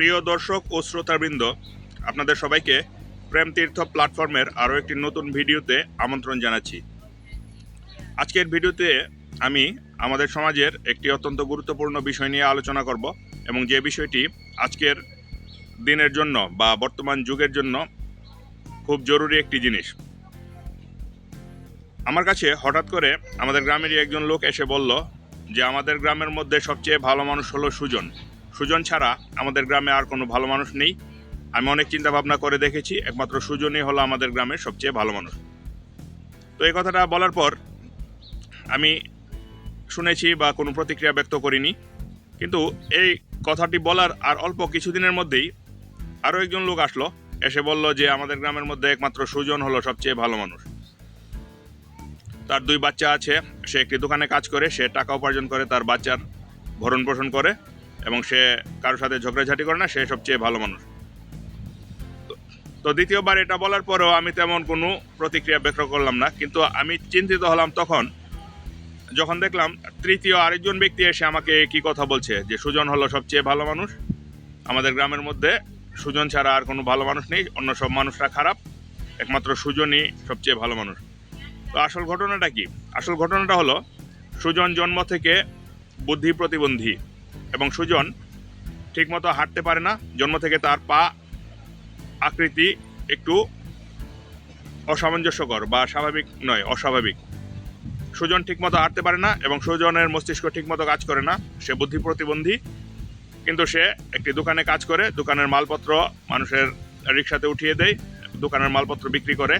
প্রিয় দর্শক ও শ্রোতাবৃন্দ, আপনাদের সবাইকে প্রেম তীর্থ প্ল্যাটফর্মের আরও একটি নতুন ভিডিওতে আমন্ত্রণ জানাচ্ছি। আজকের ভিডিওতে আমি আমাদের সমাজের একটি অত্যন্ত গুরুত্বপূর্ণ বিষয় নিয়ে আলোচনা করব এবং যে বিষয়টি আজকের দিনের জন্য বা বর্তমান যুগের জন্য খুব জরুরি একটি জিনিস। আমার কাছে হঠাৎ করে আমাদের গ্রামেরই একজন লোক এসে বলল যে, আমাদের গ্রামের মধ্যে সবচেয়ে ভালো মানুষ হলো সুজন। সুজন ছাড়া আমাদের গ্রামে আর কোনো ভালো মানুষ নেই। আমি অনেক চিন্তা ভাবনা করে দেখেছি, একমাত্র সুজনই হলো আমাদের গ্রামের সবচেয়ে ভালো মানুষ। তো এই কথাটা বলার পর আমি শুনেছি বা কোনো প্রতিক্রিয়া ব্যক্ত করিনি। কিন্তু এই কথাটি বলার আর অল্প কিছুদিনের মধ্যেই আরও একজন লোক আসলো, এসে বলল যে আমাদের গ্রামের মধ্যে একমাত্র সুজন হলো সবচেয়ে ভালো মানুষ। তার দুই বাচ্চা আছে, সে একটি দোকানে কাজ করে, সে টাকা উপার্জন করে, তার বাচ্চার ভরণ পোষণ করে। এবং সে কারোর সাথে ঝগড়াঝাটি করে না, সে সবচেয়ে ভালো মানুষ। তো- দ্বিতীয়বার এটা বলার পরেও আমি তেমন কোনো প্রতিক্রিয়া ব্যক্ত করলাম না, কিন্তু আমি চিন্তিত হলাম তখন, যখন দেখলাম তৃতীয় আরেকজন ব্যক্তি এসে আমাকে কি কথা বলছে, যে সুজন হলো সবচেয়ে ভালো মানুষ। আমাদের গ্রামের মধ্যে সুজন ছাড়া আর কোনো ভালো মানুষ নেই, অন্য সব মানুষরা খারাপ, একমাত্র সুজনই সবচেয়ে ভালো মানুষ। তো আসল ঘটনাটা কি? আসল ঘটনাটা হলো, সুজন জন্ম থেকে বুদ্ধি প্রতিবন্ধী। এবং সুজন ঠিকমতো হাঁটতে পারে না। জন্ম থেকে তার পা আকৃতি একটু অসামঞ্জস্যকর বা স্বাভাবিক নয়, অস্বাভাবিক। সুজন ঠিকমতো হাঁটতে পারে না এবং সুজনের মস্তিষ্ক ঠিকমতো কাজ করে না। সে বুদ্ধি প্রতিবন্ধী, কিন্তু সে একটি দোকানে কাজ করে, দোকানের মালপত্র মানুষের রিক্সাতে উঠিয়ে দেয়, দোকানের মালপত্র বিক্রি করে।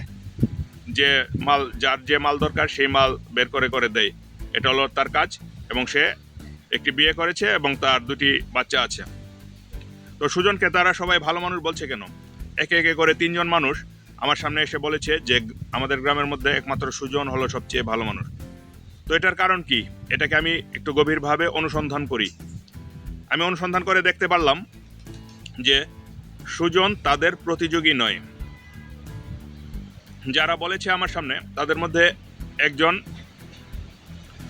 যে মাল, যার যে মাল দরকার, সেই মাল বের করে করে দেয়। এটা হলো তার কাজ এবং সে একটি বিয়ে করেছে এবং তার দুটি বাচ্চা আছে। তো সুজনকে তারা সবাই ভালো মানুষ বলছে কেন? একে একে করে তিনজন মানুষ আমার সামনে এসে বলেছে যে আমাদের গ্রামের মধ্যে একমাত্র সুজন হলো সবচেয়ে ভালো মানুষ। তো এটার কারণ কি? এটাকে আমি একটু গভীরভাবে অনুসন্ধান করি। আমি অনুসন্ধান করে দেখতে পারলাম যে সুজন তাদের প্রতিযোগী নয়। যারা বলেছে আমার সামনে, তাদের মধ্যে একজন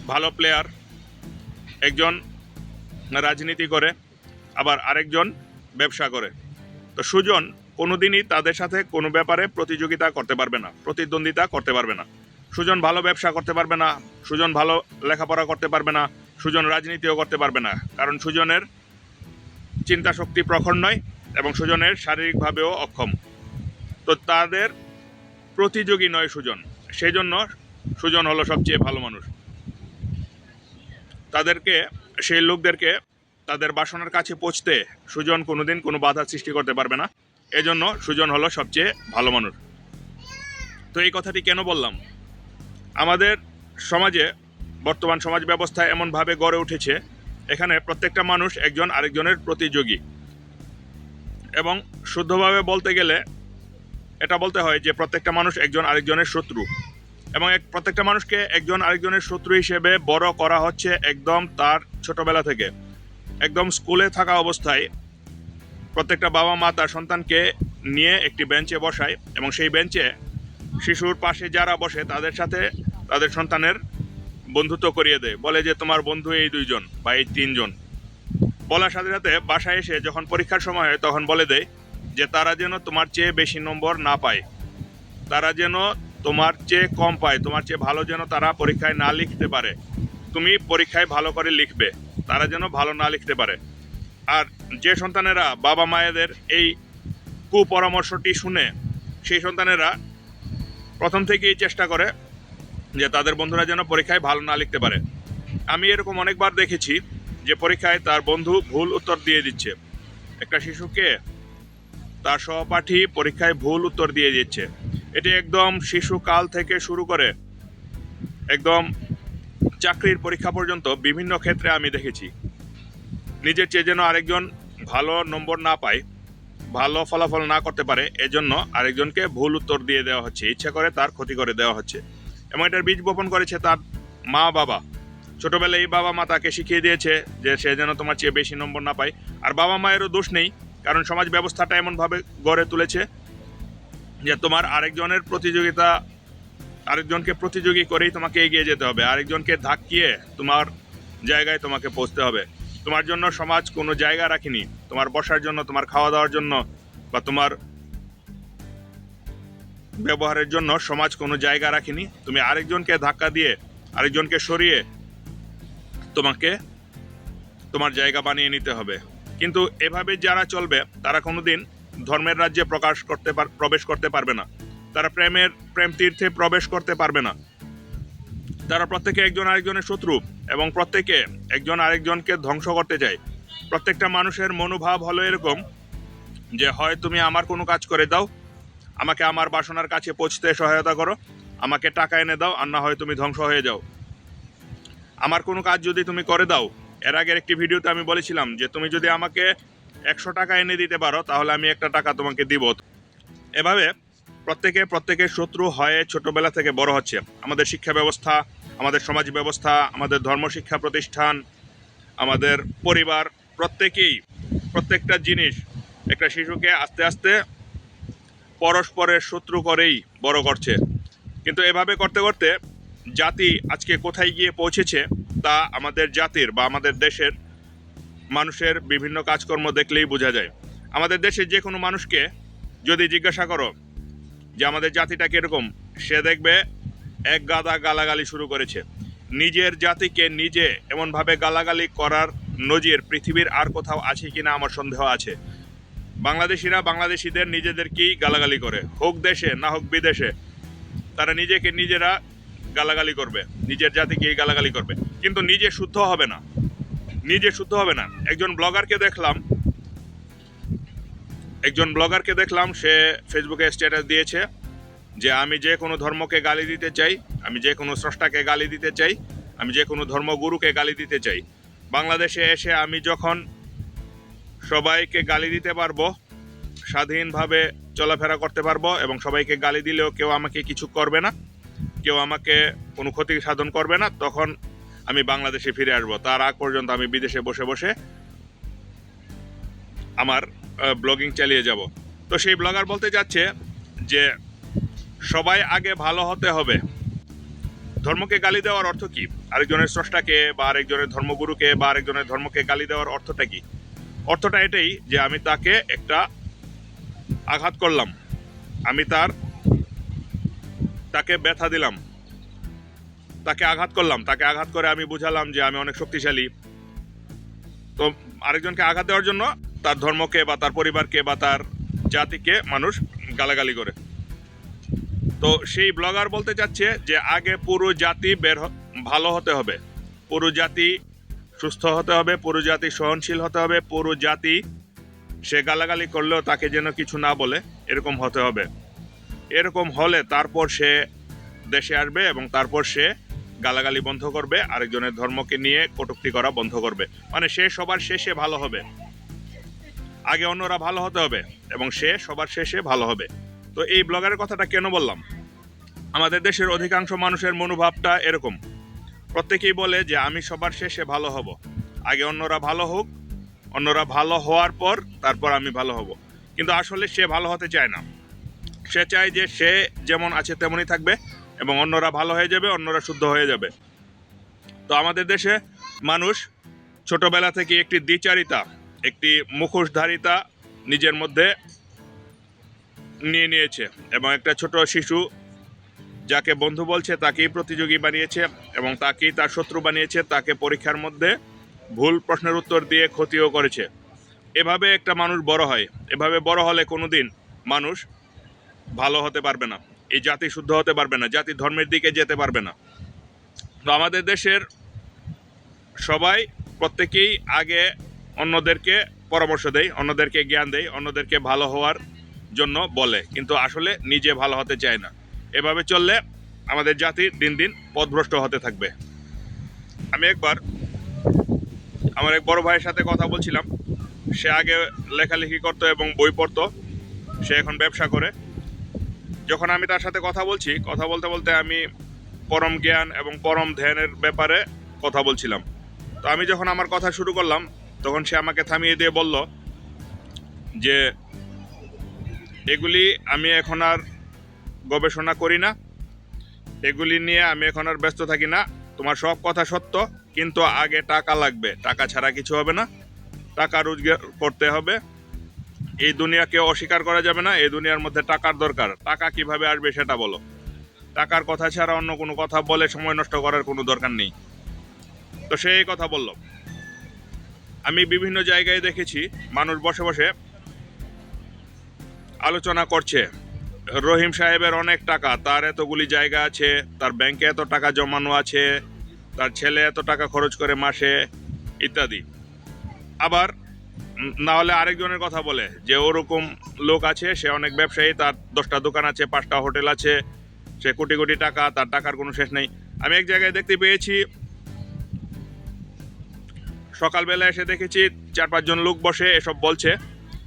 ভালো প্লেয়ার একজন রাজনীতি করে, আবার আরেকজন ব্যবসা করে। তো সুজন কোনোদিনই তাদের সাথে কোনো ব্যাপারে প্রতিযোগিতা করতে পারবে না, প্রতিদ্বন্দ্বিতা করতে পারবে না। সুজন ভালো ব্যবসা করতে পারবে না, সুজন ভালো লেখাপড়া করতে পারবে না, সুজন রাজনীতিও করতে পারবে না। কারণ সুজনের চিন্তা শক্তি প্রখর নয় এবং সুজনের শারীরিকভাবেও অক্ষম। তো তাদের প্রতিযোগী নয় সুজন সেই জন্য সুজন হলো সবচেয়ে ভালো মানুষ। তাদেরকে, সেই লোকদেরকে তাদের বাসনার কাছে পৌঁছতে সুজন কোনোদিন কোনো বাধা সৃষ্টি করতে পারবে না। এজন্য সুজন হলো সবচেয়ে ভালো মানুষ। তো এই কথাটি কেন বললাম? আমাদের সমাজে, বর্তমান সমাজ ব্যবস্থা এমনভাবে গড়ে উঠেছে, এখানে প্রত্যেকটা মানুষ একজন আরেকজনের প্রতিযোগী। এবং শুদ্ধভাবে বলতে গেলে, এটা বলতে হয় যে প্রত্যেকটা মানুষ একজন আরেকজনের শত্রু। এবং এক প্রত্যেকটা মানুষকে একজন আরেকজনের শত্রু হিসেবে বড় করা হচ্ছে একদম তার ছোটবেলা থেকে। একদম স্কুলে থাকা অবস্থায় প্রত্যেকটা বাবা মা তার সন্তানকে নিয়ে একটি বেঞ্চে বসায় এবং সেই বেঞ্চে শিশুর পাশে যারা বসে তাদের সাথে তাদের সন্তানের বন্ধুত্ব করিয়ে দেয়। বলে যে, তোমার বন্ধু এই দুইজন বা এই তিনজন। বলার সাথে সাথে বাসায় এসে যখন পরীক্ষার সময় হয় তখন বলে দেয় যে, তারা যেন তোমার চেয়ে বেশি নম্বর না পায়। তারা যেন তোমার চেয়ে কম পায়, তোমার চেয়ে ভালো যেন তারা পরীক্ষায় না লিখতে পারে। তুমি পরীক্ষায় ভালো করে লিখবে, তারা যেন ভালো না লিখতে পারে। আর যে সন্তানেরা বাবা মায়েদের এই কুপরামর্শটি শুনে, সেই সন্তানেরা প্রথম থেকেই চেষ্টা করে যে তাদের বন্ধুরা যেন পরীক্ষায় ভালো না লিখতে পারে। আমি এরকম অনেকবার দেখেছি যে পরীক্ষায় তার বন্ধু ভুল উত্তর দিয়ে দিচ্ছে। একটা শিশুকে তার সহপাঠী পরীক্ষায় ভুল উত্তর দিয়ে দিচ্ছে। এটি একদম শিশুকাল থেকে শুরু করে একদম চাকরির পরীক্ষা পর্যন্ত বিভিন্ন ক্ষেত্রে আমি দেখেছি। নিজের চেয়ে যেন আরেকজন ভালো নম্বর না পায়, ভালো ফলাফল না করতে পারে, এজন্য আরেকজনকে ভুল উত্তর দিয়ে দেওয়া হচ্ছে, ইচ্ছা করে তার ক্ষতি করে দেওয়া হচ্ছে। এবং এটার বীজ বপন করেছে তার মা বাবা। ছোটবেলায় এই বাবা মা তাকে শিখিয়ে দিয়েছে যে সে যেন তোমার চেয়ে বেশি নম্বর না পায়। আর বাবা মায়েরও দোষ নেই, কারণ সমাজ ব্যবস্থাটা এমনভাবে গড়ে তুলেছে যে তোমার আরেকজনের প্রতিযোগিতা, আরেকজনকে প্রতিযোগী করেই তোমাকে এগিয়ে যেতে হবে। আরেকজনকে ধাক্কিয়ে তোমার জায়গায় তোমাকে পৌঁছতে হবে। তোমার জন্য সমাজ কোনো জায়গা রাখিনি। তোমার বসার জন্য, তোমার খাওয়া দাওয়ার জন্য বা তোমার ব্যবহারের জন্য সমাজ কোনো জায়গা রাখিনি। তুমি আরেকজনকে ধাক্কা দিয়ে, আরেকজনকে সরিয়ে তোমাকে তোমার জায়গা বানিয়ে নিতে হবে। কিন্তু এভাবে যারা চলবে, তারা কোনোদিন ধর্মের রাজ্যে প্রকাশ করতে পার প্রবেশ করতে পারবে না। তারা প্রেমের, প্রেম তীর্থে প্রবেশ করতে পারবে না। তারা প্রত্যেকে একজন আরেকজনের শত্রু এবং প্রত্যেকে একজন আরেকজনকে ধ্বংস করতে চায়। প্রত্যেকটা মানুষের মনোভাব হলো এরকম যে, হয় তুমি আমার কোনো কাজ করে দাও, আমাকে আমার বাসনার কাছে পৌঁছতে সহায়তা করো, আমাকে টাকা এনে দাও, আর না হয় তুমি ধ্বংস হয়ে যাও। আমার কোনো কাজ যদি তুমি করে দাও। এর আগের একটি ভিডিওতে আমি বলেছিলাম যে, তুমি যদি আমাকে একশো টাকা এনে দিতে পারো, তাহলে আমি একটা টাকা তোমাকে দিব। এভাবে প্রত্যেকে প্রত্যেকের শত্রু হয়ে ছোটবেলা থেকে বড় হচ্ছে। আমাদের শিক্ষা ব্যবস্থা, আমাদের সমাজ ব্যবস্থা, আমাদের ধর্ম শিক্ষা প্রতিষ্ঠান, আমাদের পরিবার, প্রত্যেকেই প্রত্যেকটা জিনিস একটা শিশুকে আস্তে আস্তে পরস্পরের শত্রু করেই বড় করছে। কিন্তু এভাবে করতে করতে জাতি আজকে কোথায় গিয়ে পৌঁছেছে তা আমাদের জাতির বা আমাদের দেশের মানুষের বিভিন্ন কাজকর্ম দেখলেই বোঝা যায়। আমাদের দেশের যে কোনো মানুষকে যদি জিজ্ঞাসা করো যে আমাদের জাতিটা কীরকম, সে দেখবে এক গাদা গালাগালি শুরু করেছে। নিজের জাতিকে নিজে এমনভাবে গালাগালি করার নজির পৃথিবীর আর কোথাও আছে কি না আমার সন্দেহ আছে। বাংলাদেশিরা বাংলাদেশিদের নিজেদেরকেই গালাগালি করে। হোক দেশে, না হোক বিদেশে, তারা নিজেকে নিজেরা গালাগালি করবে। নিজের জাতিকেই গালাগালি করবে। কিন্তু নিজে শুদ্ধ হবে না। নিজে শুদ্ধ হবে না। একজন ব্লগারকে দেখলাম, একজন ব্লগারকে দেখলাম, সে ফেসবুকে স্ট্যাটাস দিয়েছে যে আমি যে কোনো ধর্মকে গালি দিতে চাই, আমি যে কোনো স্রষ্টাকে গালি দিতে চাই, আমি যে কোনো ধর্মগুরুকে গালি দিতে চাই। বাংলাদেশে এসে আমি যখন সবাইকে গালি দিতে পারব, স্বাধীনভাবে চলাফেরা করতে পারব এবং সবাইকে গালি দিলেও কেউ আমাকে কিছু করবে না, কেউ আমাকে কোনো ক্ষতি সাধন করবে না, তখন আমি বাংলাদেশে ফিরে আসব। তার আগ পর্যন্ত আমি বিদেশে বসে বসে আমার ব্লগিং চালিয়ে যাব। তো সেই ব্লগার বলতে যাচ্ছে যে, সবাই আগে ভালো হতে হবে। ধর্মকে গালি দেওয়ার অর্থ কি? আরেকজনের স্রষ্টাকে বা আরেকজনের ধর্মগুরুকে বা আরেকজনের ধর্মকে গালি দেওয়ার অর্থটা কি? অর্থটা এটাই যে আমি তাকে একটা আঘাত করলাম। আমি তার, তাকে ব্যথা দিলাম। তাকে আঘাত করলাম। তাকে আঘাত করে আমি বুঝালাম যে আমি অনেক শক্তিশালী। তো আরেকজনকে আঘাত দেওয়ার জন্য তার ধর্মকে বা তার পরিবারকে বা তার জাতিকে মানুষ গালাগালি করে। তো সেই ব্লগার বলতে চাচ্ছে যে আগে পুরো জাতি বের ভালো হতে হবে। পুরো জাতি সুস্থ হতে হবে, পুরো জাতি সহনশীল হতে হবে, পুরো জাতি সে গালাগালি করলেও তাকে যেন কিছু না বলে, এরকম হতে হবে। এরকম হলে তারপর সে দেশে আসবে এবং তারপর সে গালাগালি বন্ধ করবে, আরেকজনের ধর্মকে নিয়ে কটুক্তি করা বন্ধ করবে। মানে সে সবার শেষে ভালো হবে। আগে অন্যরা ভালো হতে হবে এবং সে সবার শেষে ভালো হবে। তো এই ব্লগারের কথাটা কেন বললাম? আমাদের দেশের অধিকাংশ মানুষের মনোভাবটা এরকম। প্রত্যেকেই বলে যে, আমি সবার শেষে ভালো হব। আগে অন্যরা ভালো হোক, অন্যরা ভালো হওয়ার পর তারপর আমি ভালো হব। কিন্তু আসলে সে ভালো হতে চায় না। সে চায় যে, সে যেমন আছে তেমনই থাকবে। এবং অন্যরা ভালো হয়ে যাবে, অন্যরা শুদ্ধ হয়ে যাবে। তো আমাদের দেশে মানুষ ছোটবেলা থেকে একটি দ্বিচারিতা, একটি মুখোশধারিতা নিজের মধ্যে নিয়ে নিয়েছে এবং একটা ছোট শিশু যাকে বন্ধু বলছে, তাকেই প্রতিযোগী বানিয়েছে এবং তাকেই তার শত্রু বানিয়েছে, তাকে পরীক্ষার মধ্যে ভুল প্রশ্নের উত্তর দিয়ে ক্ষতিও করেছে। এভাবে একটা মানুষ বড় হয়। এভাবে বড় হলে কোনো দিন মানুষ ভালো হতে পারবে না। এই জাতি শুদ্ধ হতে পারবে না, জাতি ধর্মের দিকে যেতে পারবে না। তো আমাদের দেশের সবাই প্রত্যেকেই আগে অন্যদেরকে পরামর্শ দেয়, অন্যদেরকে জ্ঞান দেয়, অন্যদেরকে ভালো হওয়ার জন্য বলে, কিন্তু আসলে নিজে ভালো হতে চায় না। এভাবে চললে আমাদের জাতি দিন দিন পথভ্রষ্ট হতে থাকবে। আমি একবার আমার এক বড় ভাইয়ের সাথে কথা বলছিলাম। সে আগে লেখালেখি করতো এবং বই পড়তো। সে এখন ব্যবসা করে। যখন আমি তার সাথে কথা বলছি, কথা বলতে বলতে আমি পরম জ্ঞান এবং পরম ধ্যানের ব্যাপারে কথা বলছিলাম। তো আমি যখন আমার কথা শুরু করলাম, তখন সে আমাকে থামিয়ে দিয়ে বলল যে, এগুলি আমি এখন আর গবেষণা করি না। এগুলি নিয়ে আমি এখন আর ব্যস্ত থাকি না। তোমার সব কথা সত্য, কিন্তু আগে টাকা লাগবে। টাকা ছাড়া কিছু হবে না। টাকা রোজগার করতে হবে। এই দুনিয়াকে অস্বীকার করা যাবে না, এই দুনিয়ার মধ্যে টাকার দরকার। টাকা কীভাবে আসবে সেটা বলো। টাকার কথা ছাড়া অন্য কোনো কথা বলে সময় নষ্ট করার কোনো দরকার নেই। তো সে এই কথা বলল। আমি বিভিন্ন জায়গায় দেখেছি, মানুষ বসে বসে আলোচনা করছে। রহিম সাহেবের অনেক টাকা, তার এতগুলি জায়গা আছে, তার ব্যাংকে এত টাকা জমানো আছে, তার ছেলে এত টাকা খরচ করে মাসে, ইত্যাদি। আবার না হলে আরেকজনের কথা বলে যে ওরকম লোক আছে, সে অনেক ব্যবসায়ী, তার দশটা দোকান আছে, পাঁচটা হোটেল আছে, সে কোটি কোটি টাকা, তার টাকার কোনো শেষ নেই। আমি এক জায়গায় দেখতে পেয়েছি, সকালবেলা এসে দেখেছি, চার পাঁচজন লোক বসে এসব বলছে,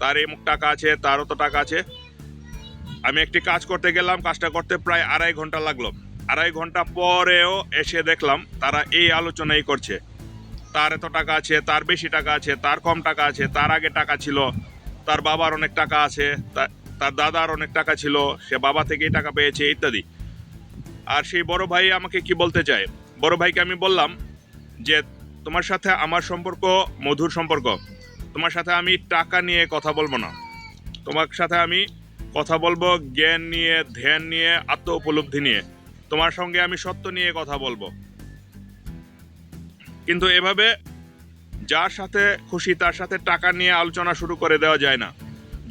তার এই মুখ টাকা আছে তারও তো টাকা আছে। আমি একটি কাজ করতে গেলাম, কাজটা করতে প্রায় আড়াই ঘণ্টা লাগল। আড়াই ঘণ্টা পরেও এসে দেখলাম, তারা এই আলোচনাই করছে। তার এত টাকা আছে, তার বেশি টাকা আছে, তার কম টাকা আছে, তার আগে টাকা ছিল, তার বাবার অনেক টাকা আছে তার দাদার অনেক টাকা ছিল, সে বাবা থেকেই টাকা পেয়েছে, ইত্যাদি। আর সেই বড় ভাই আমাকে কি বলতে চায়? বড় ভাইকে আমি বললাম যে, তোমার সাথে আমার সম্পর্ক, মধুর সম্পর্ক। তোমার সাথে আমি টাকা নিয়ে কথা বলব না। তোমার সাথে আমি কথা বলব জ্ঞান নিয়ে, ধ্যান নিয়ে আত্ম উপলব্ধি নিয়ে। তোমার সঙ্গে আমি সত্য নিয়ে কথা বলব। কিন্তু এভাবে যার সাথে খুশি, তার সাথে টাকা নিয়ে আলোচনা শুরু করে দেওয়া যায় না।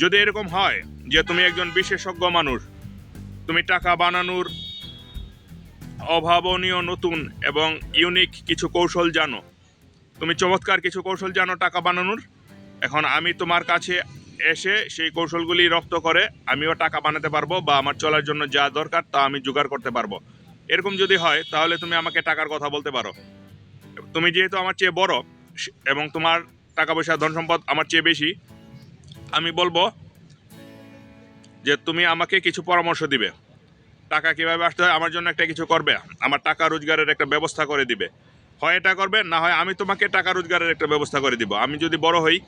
যদি এরকম হয় যে তুমি একজন বিশেষজ্ঞ মানুষ, তুমি টাকা বানানোর অভাবনীয়, নতুন এবং ইউনিক কিছু কৌশল জানো, তুমি চমৎকার কিছু কৌশল জানো টাকা বানানোর, এখন আমি তোমার কাছে এসে সেই কৌশলগুলি রপ্ত করে আমিও টাকা বানাতে পারব বা আমার চলার জন্য যা দরকার তা আমি জোগাড় করতে পারব। এরকম যদি হয়, তাহলে তুমি আমাকে টাকার কথা বলতে পারো। তুমি যেহেতু আমার চেয়ে বড় এবং তোমার টাকা পয়সা ধন সম্পদ আমার চেয়ে বেশি, আমি বলব যে তুমি আমাকে কিছু পরামর্শ দিবে। টাকা কীভাবে আসতে হয়, আমার জন্য একটা কিছু করবে। আমার টাকা রোজগারের একটা ব্যবস্থা করে দিবে। হয় এটা করবে, না হয় আমি তোমাকে টাকা রোজগারের একটা ব্যবস্থা করে দিব। আমি যদি বড় হই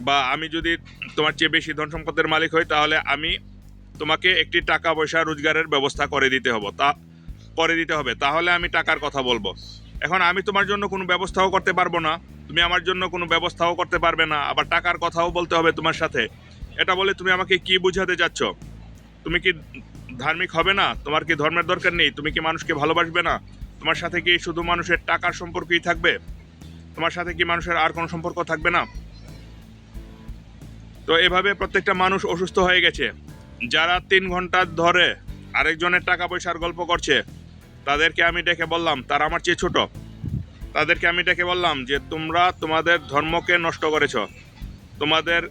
বা আমি যদি তোমার চেয়ে বেশি ধন সম্পদের মালিক হই, তাহলে আমি তোমাকে একটি টাকা পয়সা রোজগারের ব্যবস্থা করে দিতে হব। তা করে দিতে হবে। তাহলে আমি টাকার কথা বলব। এখন আমি তোমার জন্য কোনো ব্যবস্থাও করতে পারব না। তুমি আমার জন্য কোনো ব্যবস্থাও করতে পারবে না। আবার টাকার কথাও বলতে হবে তোমার সাথে। এটা বলে তুমি আমাকে কি বুঝাতে যাচ্ছ তুমি কি ধার্মিক হবে না? তোমার কি ধর্মের দরকার নেই? তুমি কি মানুষকে ভালোবাসবে না? তোমার সাথে কি শুধু মানুষের টাকার সম্পর্কই থাকবে? তোমার সাথে কি মানুষের আর কোনো সম্পর্ক থাকবে না? তো এভাবে প্রত্যেকটা মানুষ অসুস্থ হয়ে গেছে। যারা তিন ঘণ্টা ধরে আরেকজনের টাকা পয়সার গল্প করছে তাদেরকে আমি ডেকে বললাম, তারা আমার চেয়ে ছোট। তাদেরকে আমি ডেকে বললাম যে, তোমরা তোমাদের ধর্মকে নষ্ট করেছ, তোমাদের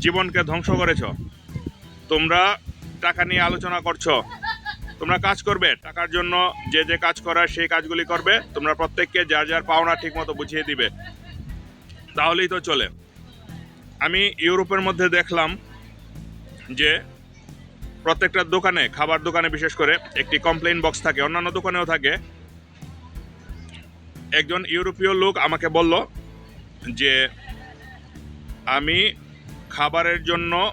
জীবনকে ধ্বংস করেছ, তোমরা টাকা নিয়ে আলোচনা করছ, তোমরা কাজ করবে, টাকার জন্য যে যে কাজ করার সেই কাজগুলি করবে, তোমরা প্রত্যেককে যার যার পাওনা ঠিক মতো বুঝিয়ে দিবে। তাহলেই তো চলে। আমি ইউরোপের মধ্যে দেখলাম যে প্রত্যেকটা দোকানে, খাবার দোকানে বিশেষ করে একটি কমপ্লেন বক্স থাকে, অন্যান্য দোকানেও থাকে। একজন ইউরোপীয় লোক আমাকে বলল যে, আমি খাবারের জন্য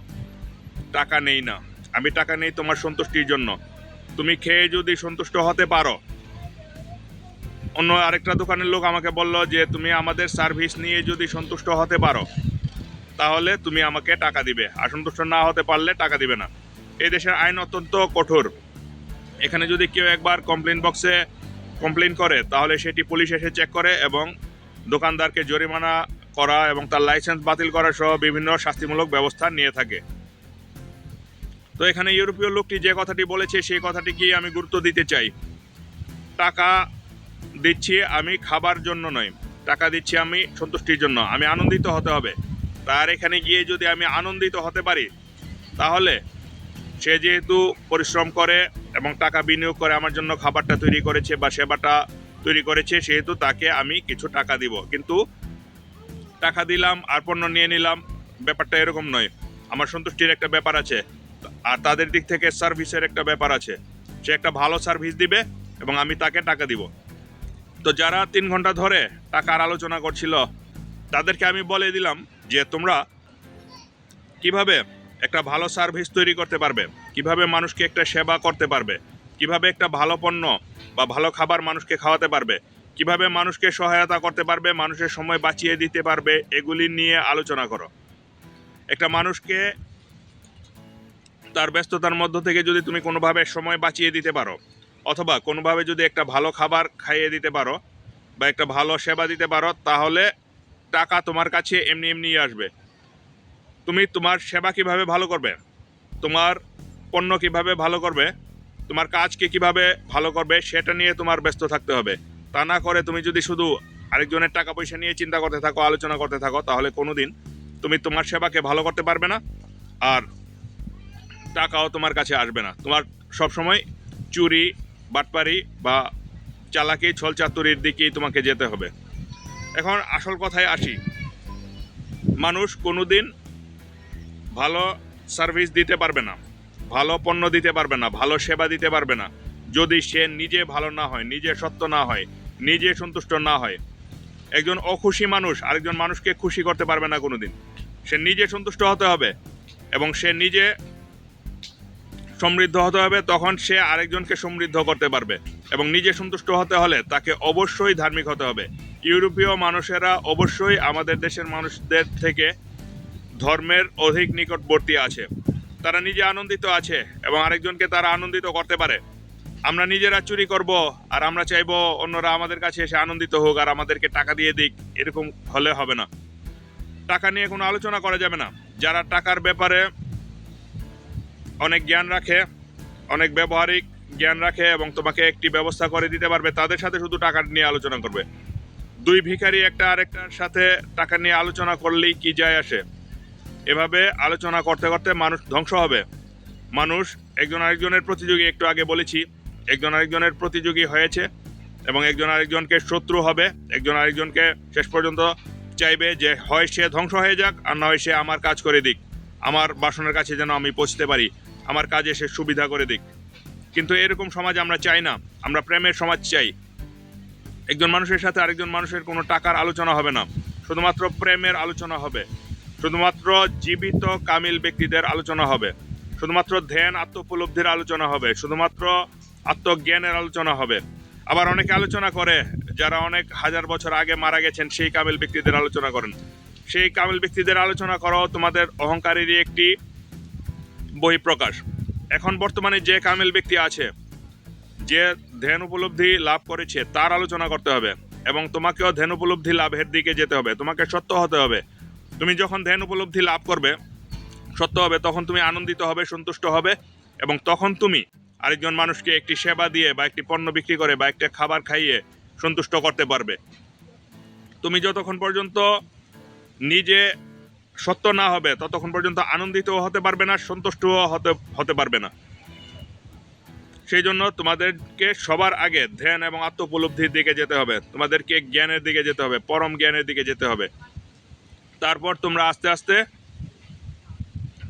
টাকা নেই না। আমি টাকা নেই তোমার সন্তুষ্টির জন্য। তুমি খেয়ে যদি সন্তুষ্ট হতে পারো। অন্য আরেকটা দোকানের লোক আমাকে বলল যে, তুমি আমাদের সার্ভিস নিয়ে যদি সন্তুষ্ট হতে পারো, তাহলে তুমি আমাকে টাকা দিবে। আর সন্তুষ্ট না হতে পারলে টাকা দিবে না। দেশের আইন অত্যন্ত কঠোর। এখানে যদি কেউ একবার কমপ্লেন বক্সে কমপ্লেন করে, তাহলে সেটি পুলিশ এসে চেক করে এবং দোকানদারকে জরিমানা করা এবং তার লাইসেন্স বাতিল করা সহ বিভিন্ন শাস্তিমূলক ব্যবস্থা নিয়ে থাকে। তো এখানে ইউরোপীয় লোকটি যে কথাটি বলেছে, সেই কথাটিকেই আমি গুরুত্ব দিতে চাই। টাকা দিচ্ছি আমি খাবার জন্য নয়, টাকা দিচ্ছি আমি সন্তুষ্টির জন্য। আমি আনন্দিত হতে হবে। তার এখানে গিয়ে যদি আমি আনন্দিত হতে পারি, তাহলে সে যেহেতু পরিশ্রম করে এবং টাকা বিনিয়োগ করে, আমার জন্য খাবারটা তৈরি করেছে বা সেবাটা তৈরি করেছে, সেহেতু তাকে আমি কিছু টাকা দিব। কিন্তু টাকা দিলাম, আর পণ্য নিয়ে নিলাম, ব্যাপারটা এরকম নয়। আমার সন্তুষ্টির একটা ব্যাপার আছে। আর তাদের দিক থেকে সার্ভিসের একটা ব্যাপার আছে। সে একটা ভালো সার্ভিস দিবে এবং আমি তাকে টাকা দিব। তো যারা তিন ঘণ্টা ধরে টাকার আলোচনা করছিল, তাদেরকে আমি বলে দিলাম যে তোমরা কীভাবে একটা ভালো সার্ভিস তৈরি করতে পারবে। কীভাবে মানুষকে একটা সেবা করতে পারবে? কীভাবে একটা ভালো পণ্য বা ভালো খাবার মানুষকে খাওয়াতে পারবে? কীভাবে মানুষকে সহায়তা করতে পারবে? মানুষের সময় বাঁচিয়ে দিতে পারবে? এগুলি নিয়ে আলোচনা করো। একটা মানুষকে তার ব্যস্ততার মধ্য থেকে যদি তুমি কোনোভাবে সময় বাঁচিয়ে দিতে পারো, অথবা কোনোভাবে যদি একটা ভালো খাবার খাইয়ে দিতে পারো বা একটা ভালো সেবা দিতে পারো, তাহলে টাকা তোমার কাছে এমনি এমনি আসবে। তুমি তোমার সেবা কীভাবে ভালো করবে? তোমার পণ্য কীভাবে ভালো করবে? তোমার কাজকে কীভাবে ভালো করবে? সেটা নিয়ে তোমার ব্যস্ত থাকতে হবে। তা না করে তুমি যদি শুধু আরেকজনের টাকা পয়সা নিয়ে চিন্তা করতে থাকো, আলোচনা করতে থাকো, তাহলে কোনো দিন তুমি তোমার সেবাকে ভালো করতে পারবে না আর টাকাও তোমার কাছে আসবে না। তোমার সবসময় চুরি, বাটপারি বা চালাকি ছলচাতুরির দিকেই তোমাকে যেতে হবে। এখন আসল কথায় আসি। মানুষ কোনোদিন ভালো সার্ভিস দিতে পারবে না, ভালো পণ্য দিতে পারবে না, ভালো সেবা দিতে পারবে না। যদি সে নিজে ভালো না হয়, নিজে সত্য না হয়, নিজে সন্তুষ্ট না হয়, একজন অখুশি মানুষ আরেকজন মানুষকে খুশি করতে পারবে না কোনোদিন। সে নিজে সন্তুষ্ট হতে হবে এবং সে নিজে সমৃদ্ধ হতে হবে, তখন সে আরেকজনকে সমৃদ্ধ করতে পারবে এবং নিজে সন্তুষ্ট হতে হলে তাকে অবশ্যই ধার্মিক হতে হবে। ইউরোপীয় মানুষেরা অবশ্যই আমাদের দেশের মানুষদের থেকে ধর্মের অধিক নিকটবর্তী আছে। তারা নিজে আনন্দিত আছে এবং আরেকজনকে তারা আনন্দিত করতে পারে। আমরা নিজেরা চুরি করব আর আমরা চাইব অন্যরা আমাদের কাছে এসে আনন্দিত হোক আর আমাদেরকে টাকা দিয়ে দিক, এরকম হলে হবে না। টাকা নিয়ে কোনো আলোচনা করা যাবে না। যারা টাকার ব্যাপারে অনেক জ্ঞান রাখে, অনেক ব্যবহারিক জ্ঞান রাখে এবং তোমাকে একটি ব্যবস্থা করে দিতে পারবে, তাদের সাথে শুধু টাকা নিয়ে আলোচনা করবে। দুই ভিখারি একটা আরেকটার সাথে টাকা নিয়ে আলোচনা করলেই কি যায় আসে? এভাবে আলোচনা করতে করতে মানুষ ধ্বংস হবে। মানুষ একজন আরেকজনের প্রতিযোগী, একটু আগে বলেছি, একজন আরেকজনের প্রতিযোগী হয়েছে এবং একজন আরেকজনকে শত্রু হবে। একজন আরেকজনকে শেষ পর্যন্ত চাইবে যে, হয় সে ধ্বংস হয়ে যাক, আর না হয় সে আমার কাজ করে দিক। আমার বাসনের কাছে যেন আমি পৌঁছতে পারি, আমার কাজে সে সুবিধা করে দিক। কিন্তু এরকম সমাজ আমরা চাই না। আমরা প্রেমের সমাজ চাই। একজন মানুষের সাথে আরেকজন মানুষের কোনো টাকার আলোচনা হবে না। শুধুমাত্র প্রেমের আলোচনা হবে। শুধুমাত্র জীবিত কামিল ব্যক্তিদের আলোচনা হবে। শুধুমাত্র ধ্যান, আত্মোপলব্ধির আলোচনা হবে। শুধুমাত্র আত্মজ্ঞানের আলোচনা হবে। আবার অনেকে আলোচনা করে, যারা অনেক হাজার বছর আগে মারা গেছেন, সেই কামিল ব্যক্তিদের আলোচনা করেন। সেই কামিল ব্যক্তিদের আলোচনা করাও তোমাদের অহংকারেরই একটি বহিঃপ্রকাশ। এখন বর্তমানে যে কামিল ব্যক্তি আছে, যে ধ্যান উপলব্ধি লাভ করেছে, তার আলোচনা করতে হবে এবং তোমাকেও ধ্যান উপলব্ধি লাভের দিকে যেতে হবে। তোমাকে সত্য হতে হবে। তুমি যখন ধ্যান উপলব্ধি লাভ করবে, সত্য হবে, তখন তুমি আনন্দিত হবে, সন্তুষ্ট হবে এবং তখন তুমি আরেকজন মানুষকে একটি সেবা দিয়ে বা একটি পণ্য বিক্রি করে বা একটা খাবার খাইয়ে সন্তুষ্ট করতে পারবে। তুমি যতক্ষণ পর্যন্ত নিজে সত্য না হবে, ততক্ষণ পর্যন্ত আনন্দিত হতে পারবে না, সন্তুষ্টও হতে হতে পারবে না। সেই জন্য তোমাদেরকে সবার আগে ধ্যান এবং আত্ম উপলব্ধির দিকে যেতে হবে। তোমাদেরকে জ্ঞানের দিকে যেতে হবে, পরম জ্ঞানের দিকে যেতে হবে। তারপর তোমরা আস্তে আস্তে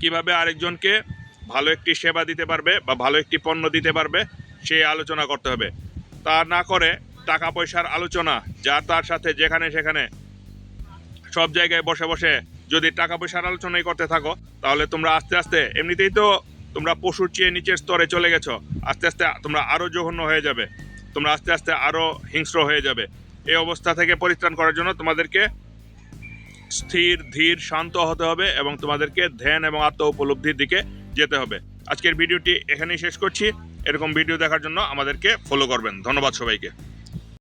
কীভাবে আরেকজনকে ভালো একটি সেবা দিতে পারবে বা ভালো একটি পণ্য দিতে পারবে, সেই আলোচনা করতে হবে। তা না করে টাকা পয়সার আলোচনা, যা তার সাথে যেখানে সেখানে সব জায়গায় বসে বসে যদি টাকা পয়সার আলোচনাই করতে থাকো, তাহলে তোমরা আস্তে আস্তে, এমনিতেই তো তোমরা পশুর চেয়ে নিচের স্তরে চলে গেছো, আস্তে আস্তে তোমরা আরও জঘন্য হয়ে যাবে, তোমরা আস্তে আস্তে আরও হিংস্র হয়ে যাবে। এই অবস্থা থেকে পরিত্রাণ করার জন্য তোমাদেরকে স্থির, ধীর, শান্ত হতে হবে এবং তোমাদেরকে ধ্যান এবং আত্ম উপলব্ধির দিকে যেতে হবে। আজকের ভিডিওটি এখানেই শেষ করছি। এরকম ভিডিও দেখার জন্য আমাদেরকে ফলো করবেন। ধন্যবাদ সবাইকে।